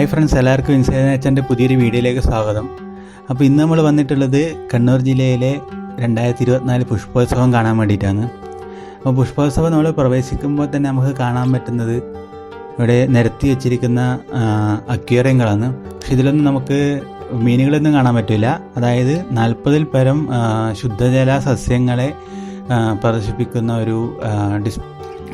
Hi friends എല്ലാവർക്കും ഇൻസൈനച്ചന്റെ പുതിയൊരു വീഡിയോയിലേക്ക് സ്വാഗതം. അപ്പോൾ ഇന്ന് നമ്മൾ വന്നിട്ടുള്ളത് കണ്ണൂർ ജില്ലയിലെ രണ്ടായിരത്തി ഇരുപത്തിനാല് പുഷ്പോത്സവം കാണാൻ വേണ്ടിയിട്ടാണ്. അപ്പോൾ പുഷ്പോത്സവം നമ്മൾ പ്രവേശിക്കുമ്പോൾ തന്നെ നമുക്ക് കാണാൻ പറ്റുന്നത് ഇവിടെ നിരത്തി വെച്ചിരിക്കുന്ന അക്വേറിയങ്ങളാണ്. പക്ഷെ ഇതിലൊന്നും നമുക്ക് മീനുകളൊന്നും കാണാൻ പറ്റില്ല. അതായത് നാൽപ്പതിൽ പരം ശുദ്ധജല സസ്യങ്ങളെ പ്രദർശിപ്പിക്കുന്ന ഒരു ഡിസ്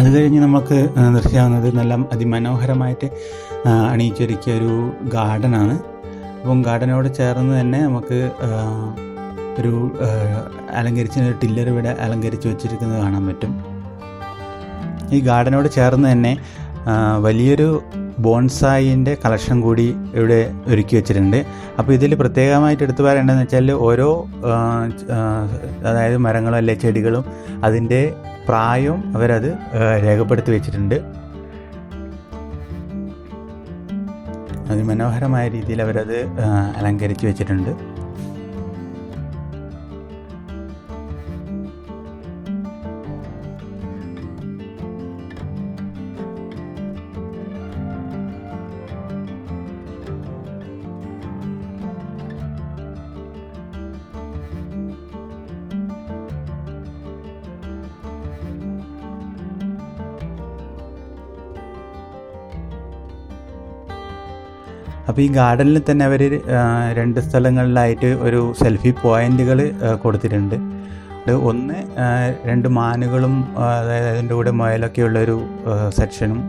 അത് കഴിഞ്ഞ് നമുക്ക് ദൃശ്യമാകുന്നത് നല്ല അതിമനോഹരമായിട്ട് അണിയിച്ചൊരുക്കിയ ഒരു ഗാർഡനാണ്. അപ്പം ഗാർഡനോട് ചേർന്ന് തന്നെ നമുക്ക് ഒരു അലങ്കരിച്ച ഒരു ടില്ലർ ഇവിടെ അലങ്കരിച്ച് വെച്ചിരിക്കുന്നത് കാണാൻ പറ്റും. ഈ ഗാർഡനോട് ചേർന്ന് തന്നെ വലിയൊരു ബോൺസായിന്റെ കളക്ഷൻ കൂടി ഇവിടെ ഒരുക്കി വെച്ചിട്ടുണ്ട്. അപ്പോൾ ഇതിൽ പ്രത്യേകമായിട്ട് എടുത്തു പറയേണ്ടതെന്ന് വെച്ചാൽ ഓരോ അതായത് മരങ്ങളും അല്ലെ ചെടികളും അതിന്റെ പ്രായവും അവരത് രേഖപ്പെടുത്തി വെച്ചിട്ടുണ്ട്. അതിമനോഹരമായ രീതിയിൽ അവരത് അലങ്കരിച്ച് വെച്ചിട്ടുണ്ട്. അപ്പോൾ ഈ ഗാർഡനിൽ തന്നെ അവർ രണ്ട് സ്ഥലങ്ങളിലായിട്ട് ഒരു സെൽഫി പോയിന്റുകൾ കൊടുത്തിട്ടുണ്ട്. ഒന്ന് രണ്ട് മാനുകളും അതായത് അതിന്റെ കൂടെ മുയലൊക്കെ ഉള്ളൊരു സെക്ഷനും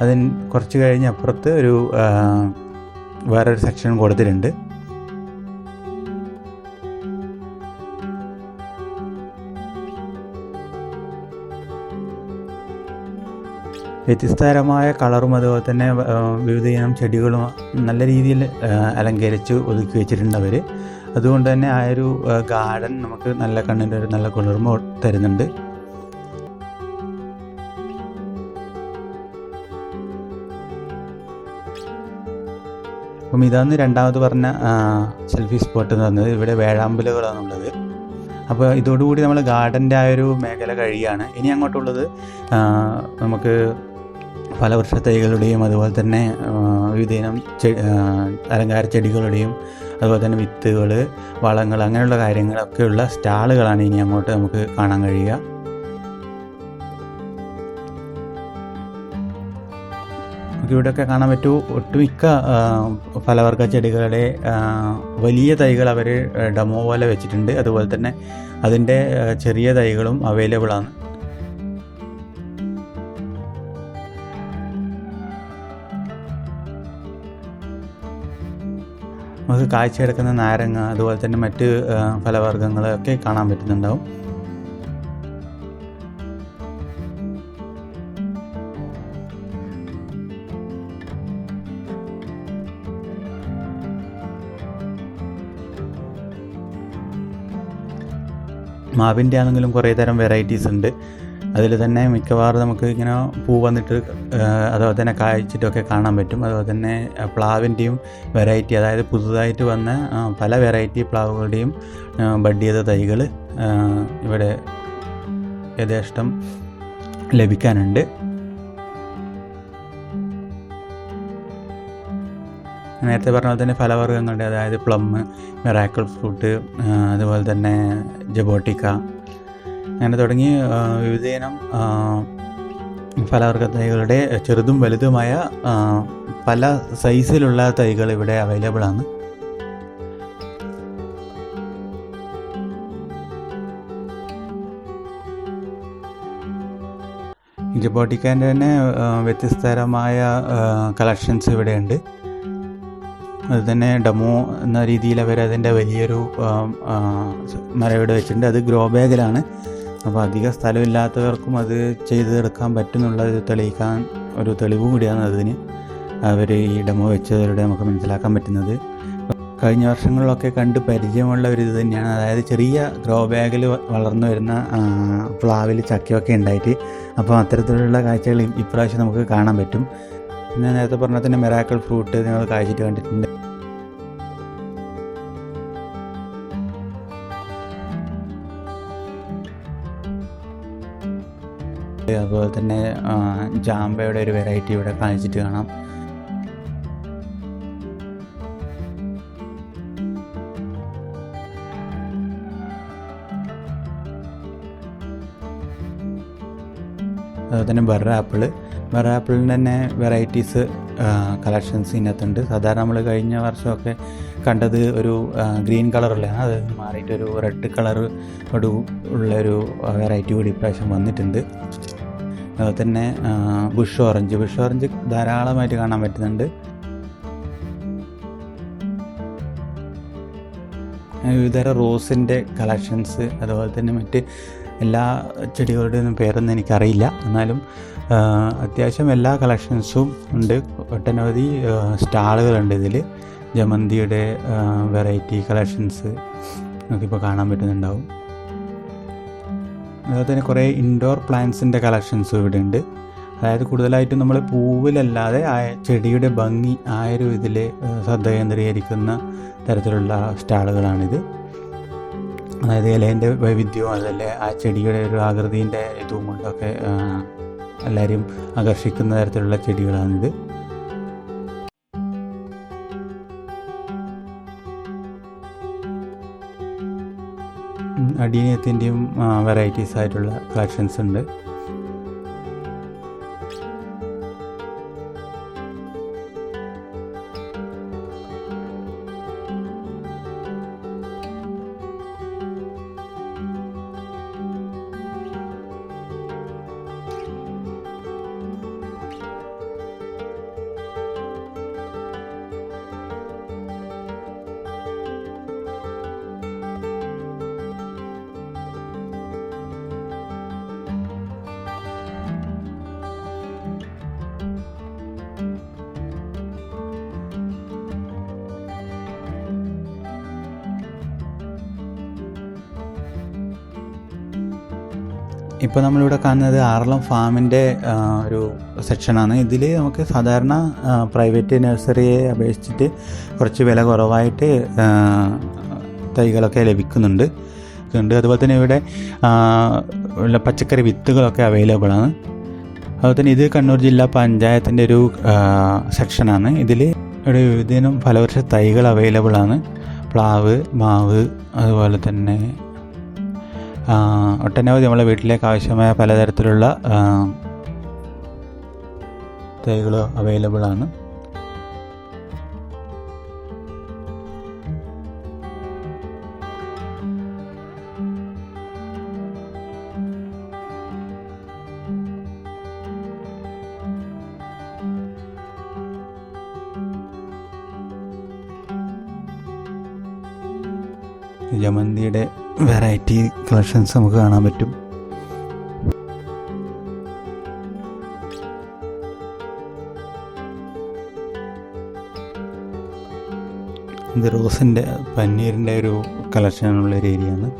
അതിന് കുറച്ച് കഴിഞ്ഞ് അപ്പുറത്ത് ഒരു വേറൊരു സെക്ഷനും കൊടുത്തിട്ടുണ്ട്. വ്യത്യസ്തതരമായ കളറും അതുപോലെ തന്നെ വിവിധ ഇനം ചെടികളും നല്ല രീതിയിൽ അലങ്കരിച്ച് ഒതുക്കി വെച്ചിട്ടുണ്ട് അവർ അതുകൊണ്ട് തന്നെ ആ ഒരു ഗാർഡൻ നമുക്ക് നല്ല കണ്ണിന്റെ ഒരു നല്ല കുളിർമ തരുന്നുണ്ട്. അപ്പം ഇതാണ് രണ്ടാമത് പറഞ്ഞ സെൽഫി സ്പോട്ട് എന്ന് പറഞ്ഞത്. ഇവിടെ വേഴാമ്പലുകളാണുള്ളത്. അപ്പോൾ ഇതോടുകൂടി നമ്മൾ ഗാർഡന്റെ ആ ഒരു മേഖല കഴിയാണ് ഇനി അങ്ങോട്ടുള്ളത് നമുക്ക് ഫലവൃക്ഷ തൈകളുടെയും അതുപോലെ തന്നെ വിവിധയിനം അലങ്കാര ചെടികളുടെയും അതുപോലെ തന്നെ വിത്തുകൾ വളങ്ങൾ അങ്ങനെയുള്ള കാര്യങ്ങളൊക്കെയുള്ള സ്റ്റാളുകളാണ് ഇനി അങ്ങോട്ട് നമുക്ക് കാണാൻ കഴിയുക. നമുക്ക് ഇവിടെയൊക്കെ കാണാൻ പറ്റൂ ഒട്ടുമിക്ക ഫലവർഗ ചെടികളുടെ വലിയ തൈകൾ അവർ ഡെമോ പോലെ വെച്ചിട്ടുണ്ട്. അതുപോലെ തന്നെ അതിന്റെ ചെറിയ തൈകളും അവൈലബിൾ ആണ് നമുക്ക് കാഴ്ചയെടുക്കുന്ന നാരങ്ങ അതുപോലെ തന്നെ മറ്റ് ഫലവർഗങ്ങളൊക്കെ കാണാൻ പറ്റുന്നുണ്ടാവും. മാവിന്റെ ആണെങ്കിലും കുറേ തരം വെറൈറ്റീസ് ഉണ്ട്. അതിൽ തന്നെ മിക്കവാറും നമുക്ക് ഇങ്ങനെ പൂ വന്നിട്ട് അതുപോലെ തന്നെ കായ്ച്ചിട്ടൊക്കെ കാണാൻ പറ്റും. അതുപോലെ തന്നെ പ്ലാവിന്റെയും വെറൈറ്റി അതായത് പുതുതായിട്ട് വന്ന പല വെറൈറ്റി പ്ലാവുകളുടെയും ബഡ് ചെയ്ത തൈകൾ ഇവിടെ യഥേഷ്ടം ലഭിക്കാനുണ്ട്. നേരത്തെ പറഞ്ഞ പോലെ തന്നെ ഫലവർഗങ്ങളുടെ അതായത് പ്ലം മെറാക്കിൾ ഫ്രൂട്ട് അതുപോലെ തന്നെ ജബോട്ടിക്ക അങ്ങനെ തുടങ്ങി വിവിധയിനം ഫലവർഗ തൈകളുടെ ചെറുതും വലുതുമായ പല സൈസിലുള്ള തൈകൾ ഇവിടെ അവൈലബിൾ ആണ്. ജബോട്ടിക്കാന്റെ തന്നെ വ്യത്യസ്തതരമായ കളക്ഷൻസ് ഇവിടെയുണ്ട് അത് തന്നെ ഡെമോ എന്ന രീതിയിൽ അവർ അതിന്റെ വലിയൊരു ആം, ആ, മരം ഇവിടെ വെച്ചിട്ടുണ്ട്. അത് ഗ്രോ ബാഗിലാണ് അപ്പോൾ അധിക സ്ഥലമില്ലാത്തവർക്കും അത് ചെയ്തെടുക്കാൻ പറ്റുന്നുള്ളത് തെളിയിക്കാൻ ഒരു തെളിവ് കൂടിയാണ് അതിന് അവർ ഈ ഡെമോ വെച്ചവരുടെ നമുക്ക് മനസ്സിലാക്കാൻ പറ്റുന്നത്. കഴിഞ്ഞ വർഷങ്ങളിലൊക്കെ കണ്ട് പരിചയമുള്ള ഒരു ഇത് തന്നെയാണ്. അതായത് ചെറിയ ഗ്രോ ബാഗിൽ വളർന്നു വരുന്ന പ്ലാവിൽ ചക്കയൊക്കെ ഉണ്ടായിട്ട് അപ്പോൾ അത്തരത്തിലുള്ള കാഴ്ചകൾ ഇപ്രാവശ്യം നമുക്ക് കാണാൻ പറ്റും. പിന്നെ നേരത്തെ പറഞ്ഞ തന്നെ മെറാക്കൾ ഫ്രൂട്ട് നിങ്ങൾ കാഴ്ചയിട്ട് കണ്ടിട്ടുണ്ട്. അതുപോലെ തന്നെ ജാമ്പയുടെ ഒരു വെറൈറ്റി ഇവിടെ കാണിച്ചിട്ട് കാണാം. അതുപോലെ തന്നെ ബറ ആപ്പിൾ ബറ ആപ്പിളിന് തന്നെ വെറൈറ്റീസ് കളക്ഷൻസ് ഇതിനകത്തുണ്ട് സാധാരണ നമ്മൾ കഴിഞ്ഞ വർഷമൊക്കെ കണ്ടത് ഒരു ഗ്രീൻ കളറല്ലേ അത് മാറിയിട്ട് ഒരു റെഡ് കളർ ഒരു ഉള്ളൊരു വെറൈറ്റി കൂടി ഇപ്രാവശ്യം വന്നിട്ടുണ്ട്. അതുപോലെ തന്നെ ബുഷ് ഓറഞ്ച് ബുഷ് ഓറഞ്ച് ധാരാളമായിട്ട് കാണാൻ പറ്റുന്നുണ്ട്. വിവിധ റോസിന്റെ കളക്ഷൻസ് അതുപോലെ തന്നെ മറ്റ് എല്ലാ ചെടികളുടെയൊന്നും പേരൊന്നും എനിക്കറിയില്ല. എന്നാലും അത്യാവശ്യം എല്ലാ കളക്ഷൻസും ഉണ്ട്. ഒട്ടനവധി സ്റ്റാളുകളുണ്ട് ഇതിൽ ജമന്തിയുടെ വെറൈറ്റി കളക്ഷൻസ് നമുക്കിപ്പോൾ കാണാൻ പറ്റുന്നുണ്ടാവും. അതുപോലെ തന്നെ കുറേ ഇൻഡോർ പ്ലാന്റ്സിന്റെ കളക്ഷൻസും ഇവിടെ ഉണ്ട് അതായത് കൂടുതലായിട്ടും നമ്മൾ പൂവിലല്ലാതെ ആ ചെടിയുടെ ഭംഗി ആ ഒരു ഇതിൽ ശ്രദ്ധ കേന്ദ്രീകരിക്കുന്ന തരത്തിലുള്ള സ്റ്റാളുകളാണിത്. അതായത് ഇലേന്റെ വൈവിധ്യവും അതല്ലേ ആ ചെടിയുടെ ഒരു ആകൃതിന്റെ ഇതും കൊണ്ടൊക്കെ എല്ലാവരെയും ആകർഷിക്കുന്ന തരത്തിലുള്ള ചെടികളാണിത്. അടിയനത്തിന്റെയും വെറൈറ്റീസ് ആയിട്ടുള്ള കളക്ഷൻസ് ഉണ്ട്. ഇപ്പോൾ നമ്മളിവിടെ കാണുന്നത് ആറളം ഫാമിന്റെ ഒരു സെക്ഷനാണ്. ഇതിൽ നമുക്ക് സാധാരണ പ്രൈവറ്റ് നഴ്സറിയെ അപേക്ഷിച്ചിട്ട് കുറച്ച് വില കുറവായിട്ട് തൈകളൊക്കെ ലഭിക്കുന്നുണ്ട്. ഉണ്ട്. അതുപോലെ തന്നെ ഇവിടെ ഉള്ള പച്ചക്കറി വിത്തുകളൊക്കെ അവൈലബിൾ ആണ്. അതുപോലെ തന്നെ ഇത് കണ്ണൂർ ജില്ലാ പഞ്ചായത്തിന്റെ ഒരു സെക്ഷനാണ്. ഇതിൽ ഇവിടെ വിവിധ ഫലവൃക്ഷ തൈകൾ അവൈലബിൾ ആണ്. പ്ലാവ് മാവ് അതുപോലെ തന്നെ ഒട്ടനവധി നമ്മളെ വീട്ടിലേക്ക് ആവശ്യമായ പലതരത്തിലുള്ള തൈകൾ അവൈലബിൾ ആണ്. ജമന്തിയുടെ വെറൈറ്റി കളക്ഷൻസ് നമുക്ക് കാണാൻ പറ്റും. ഇത് റോസിന്റെ പന്നീരിന്റെ ഒരു കളക്ഷനുള്ള ഒരു ഏരിയയാണ്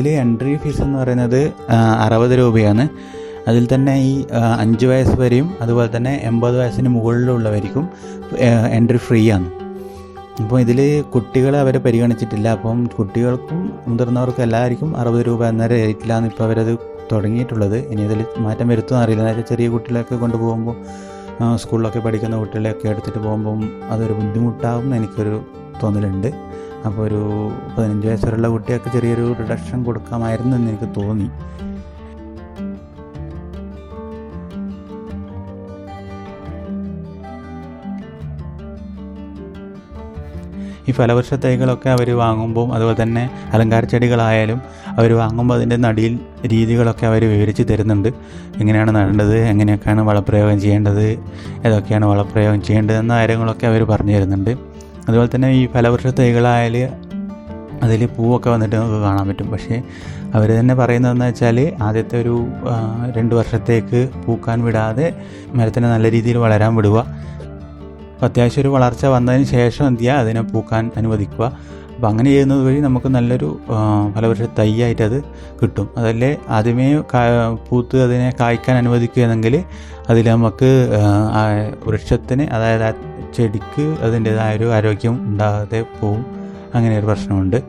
ഇതിൽ എൻട്രി ഫീസ് എന്ന് പറയുന്നത് അറുപത് രൂപയാണ്. അതിൽ തന്നെ ഈ അഞ്ച് വയസ്സ് വരെയും അതുപോലെ തന്നെ എൺപത് വയസ്സിന് മുകളിലുള്ളവർക്കും എൻട്രി ഫ്രീ ആണ്. അപ്പോൾ ഇതിൽ കുട്ടികളെ അവർ പരിഗണിച്ചിട്ടില്ല. അപ്പം കുട്ടികൾക്കും മുതിർന്നവർക്കും എല്ലാവർക്കും അറുപത് രൂപ എന്ന റേറ്റിലാണ് ഇപ്പോൾ അവരത് തുടങ്ങിയിട്ടുള്ളത്. ഇനി അതിൽ മാറ്റം വരുത്തുമെന്ന് അറിയില്ല. അതായത് ചെറിയ കുട്ടികളൊക്കെ കൊണ്ടുപോകുമ്പോൾ സ്കൂളിലൊക്കെ പഠിക്കുന്ന കുട്ടികളെയൊക്കെ എടുത്തിട്ട് പോകുമ്പം അതൊരു ബുദ്ധിമുട്ടാകും എന്ന് എനിക്കൊരു തോന്നലുണ്ട്. അപ്പോൾ ഒരു പതിനഞ്ച് വയസ്സുള്ള കുട്ടിയൊക്കെ ചെറിയൊരു റിഡക്ഷൻ കൊടുക്കാമായിരുന്നു എന്ന് എനിക്ക് തോന്നി. ഈ ഫലവൃക്ഷ തൈകളൊക്കെ അവർ വാങ്ങുമ്പോൾ അതുപോലെ തന്നെ അലങ്കാര ചെടികളായാലും അവർ വാങ്ങുമ്പോൾ അതിന്റെ നടിയിൽ രീതികളൊക്കെ അവർ വിവരിച്ച് തരുന്നുണ്ട്. എങ്ങനെയാണ് നടേണ്ടത്? എങ്ങനെയൊക്കെയാണ് വളപ്രയോഗം ചെയ്യേണ്ടത്? ഏതൊക്കെയാണ് വളപ്രയോഗം ചെയ്യേണ്ടത്? എന്ന കാര്യങ്ങളൊക്കെ അവർ പറഞ്ഞു തരുന്നുണ്ട്. അതുപോലെ തന്നെ ഈ ഫലവൃക്ഷ തൈകളായാൽ അതിൽ പൂവൊക്കെ വന്നിട്ട് നമുക്ക് കാണാൻ പറ്റും. പക്ഷേ അവർ തന്നെ പറയുന്നതെന്ന് വെച്ചാൽ ആദ്യത്തെ ഒരു രണ്ട് വർഷത്തേക്ക് പൂക്കാൻ വിടാതെ മരത്തിനെ നല്ല രീതിയിൽ വളരാൻ വിടുക. അത്യാവശ്യം ഒരു വളർച്ച വന്നതിന് ശേഷം എന്ത് ചെയ്യുക? അതിനെ പൂക്കാൻ അനുവദിക്കുക. അപ്പോൾ അങ്ങനെ ചെയ്യുന്നത് വഴി നമുക്ക് നല്ലൊരു ഫലവൃക്ഷ തൈയായിട്ട് അത് കിട്ടും. അതല്ലേ ആദ്യമേ പൂത്ത് അതിനെ കായ്ക്കാൻ അനുവദിക്കുകയാണെങ്കിൽ അതിൽ നമുക്ക് വൃക്ഷത്തിന് അതായത് ചെടിക്ക് അതിന്റെതായ ഒരു ആരോഗ്യം ഉണ്ടാകാതെ പോവും. അങ്ങനെ ഒരു പ്രശ്നമുണ്ട്.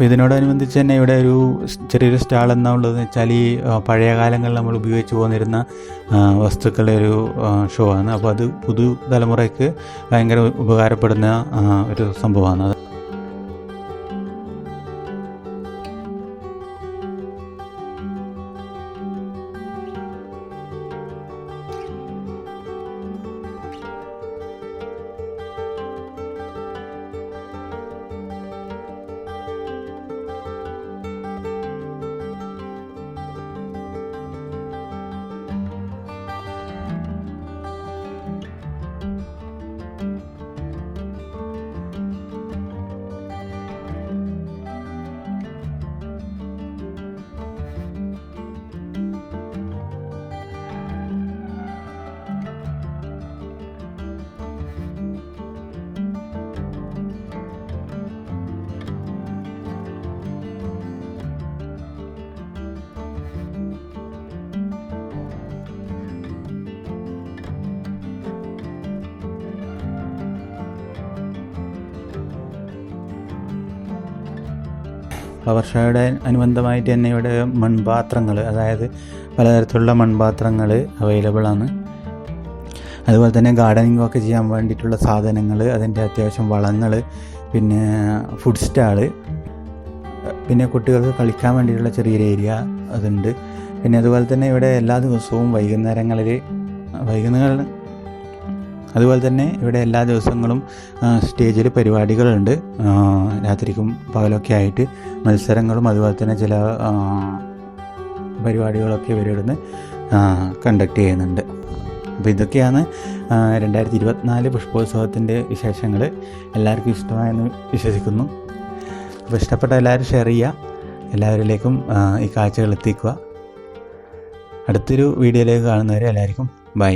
അപ്പോൾ ഇതിനോടനുബന്ധിച്ച് തന്നെ ഇവിടെ ഒരു ചെറിയൊരു സ്റ്റാൾ എന്നാ ഉള്ളതെന്ന് വെച്ചാൽ ഈ പഴയ കാലങ്ങളിൽ നമ്മൾ ഉപയോഗിച്ച് പോന്നിരുന്ന വസ്തുക്കളുടെ ഒരു ഷോ ആണ്. അപ്പോൾ അത് പുതു തലമുറയ്ക്ക് ഭയങ്കര ഉപകാരപ്പെടുന്ന ഒരു സംഭവമാണ്. അത് ഫ്ലവർ ഷോയുടെ അനുബന്ധമായിട്ട് തന്നെ ഇവിടെ മൺപാത്രങ്ങൾ അതായത് പലതരത്തിലുള്ള മൺപാത്രങ്ങൾ അവൈലബിൾ ആണ്. അതുപോലെ തന്നെ ഗാർഡനിങ് ഒക്കെ ചെയ്യാൻ വേണ്ടിയിട്ടുള്ള സാധനങ്ങൾ അതിന്റെ അത്യാവശ്യം വളങ്ങൾ പിന്നെ ഫുഡ് സ്റ്റാൾ പിന്നെ കുട്ടികൾക്ക് കളിക്കാൻ വേണ്ടിയിട്ടുള്ള ചെറിയൊരു ഏരിയ അതുണ്ട്. പിന്നെ അതുപോലെ തന്നെ ഇവിടെ എല്ലാ ദിവസവും വൈകുന്നേരങ്ങളിൽ വൈകുന്നേരം അതുപോലെ തന്നെ ഇവിടെ എല്ലാ ദിവസങ്ങളും സ്റ്റേജിൽ പരിപാടികളുണ്ട്. രാത്രിക്കും പകലൊക്കെ ആയിട്ട് മത്സരങ്ങളും അതുപോലെ തന്നെ ചില പരിപാടികളൊക്കെ ഇവരിവിടുന്ന് കണ്ടക്ട് ചെയ്യുന്നുണ്ട്. അപ്പോൾ ഇതൊക്കെയാണ് രണ്ടായിരത്തി ഇരുപത്തിനാല് പുഷ്പോത്സവത്തിന്റെ വിശേഷങ്ങൾ എല്ലാവർക്കും ഇഷ്ടമായെന്ന് വിശ്വസിക്കുന്നു. അപ്പോൾ ഇഷ്ടപ്പെട്ട എല്ലാവരും ഷെയർ ചെയ്യുക. എല്ലാവരിലേക്കും ഈ കാഴ്ചകൾ എത്തിക്കുക. അടുത്തൊരു വീഡിയോയിലേക്ക് കാണുന്നവരെ എല്ലാവർക്കും ബൈ